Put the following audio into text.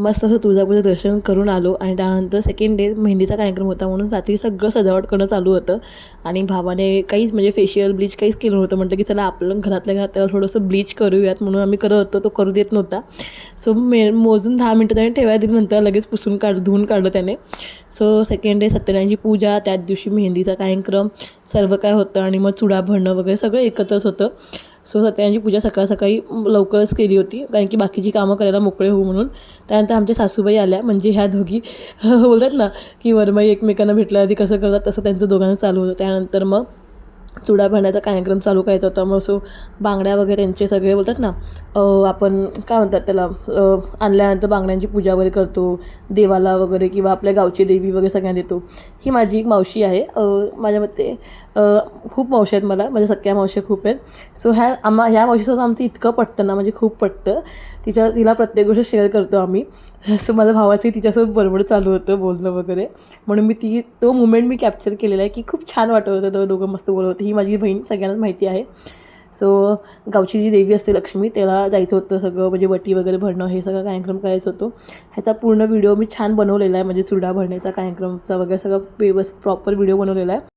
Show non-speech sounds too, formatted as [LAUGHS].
मस्त असं तुळजापूरचं दर्शन करून आलो आणि त्यानंतर सेकंड डे मेहंदीचा कार्यक्रम होता म्हणून रात्री सगळं सजावट करणं चालू होतं. आणि भावाने काहीच म्हणजे फेशियल ब्लीच काहीच केलं नव्हतं. म्हटलं की चला आपलं घरातल्या घरात त्याला थोडंसं ब्लीच करूयात म्हणून आम्ही करत होतो. तो करू देत नव्हता. सो मे मोजून दहा मिनटं त्याने ठेवायला दिली. नंतर लगेच पुसून काढ धुवून काढलं त्याने. सो सेकंड डे सत्यनारायणची पूजा त्याच दिवशी मेहंदीचा कार्यक्रम सर्व काय होतं आणि मग चुडा भरणं वगैरे सगळं एकत्रच होतं. सो सत्यनारायणची पूजा सकाळ सकाळी लवकरच केली होती. कारण की बाकीची कामं करायला मोकळे होऊ म्हणून. त्यानंतर आमच्या सासूबाई आल्या. म्हणजे ह्या दोघी [LAUGHS] बोलतात ना की वरमाई एकमेकांना भेटल्या आधी कसं करतात तसं त्यांचं दोघांना चालू होतं. त्यानंतर मग चुडा भरण्याचा कार्यक्रम चालू करायचा होता. मग सो बांगड्या वगैरे त्यांचे सगळे बोलतात ना आपण काय म्हणतात त्याला आणल्यानंतर बांगड्यांची पूजा वगैरे करतो देवाला वगैरे किंवा आपल्या गावची देवी वगैरे सगळ्यांना देतो. ही माझी एक मावशी आहे. माझ्या मते खूप मावशी आहेत मला माझ्या सख्या मावशी खूप आहेत. सो ह्या आम्हा ह्या मावशीसोबत आमचं इतकं पटतं ना म्हणजे खूप पटतं. तिच्या तिला प्रत्येक गोष्ट शेअर करतो आम्ही. सो माझ्या भावाचंही तिच्यासोबत बरोबर चालू होतं बोलणं वगैरे. म्हणून मी ती तो मुमेंट मी कॅप्चर केलेला आहे की खूप छान वाटत होतं. तो दोघं मस्त बोलत होते. ही माझी बहीण सगळ्यांनाच माहिती आहे. सो गावची जी देवी असते लक्ष्मी त्याला जायचं होतं सगळं म्हणजे वटी वगैरे भरणं हे सगळं कार्यक्रम करायचं होतं. ह्याचा पूर्ण व्हिडिओ मी छान बनवलेला आहे. म्हणजे चुडा भरण्याचा कार्यक्रमचा वगैरे सगळं व्यवस्थित प्रॉपर व्हिडिओ बनवलेला आहे.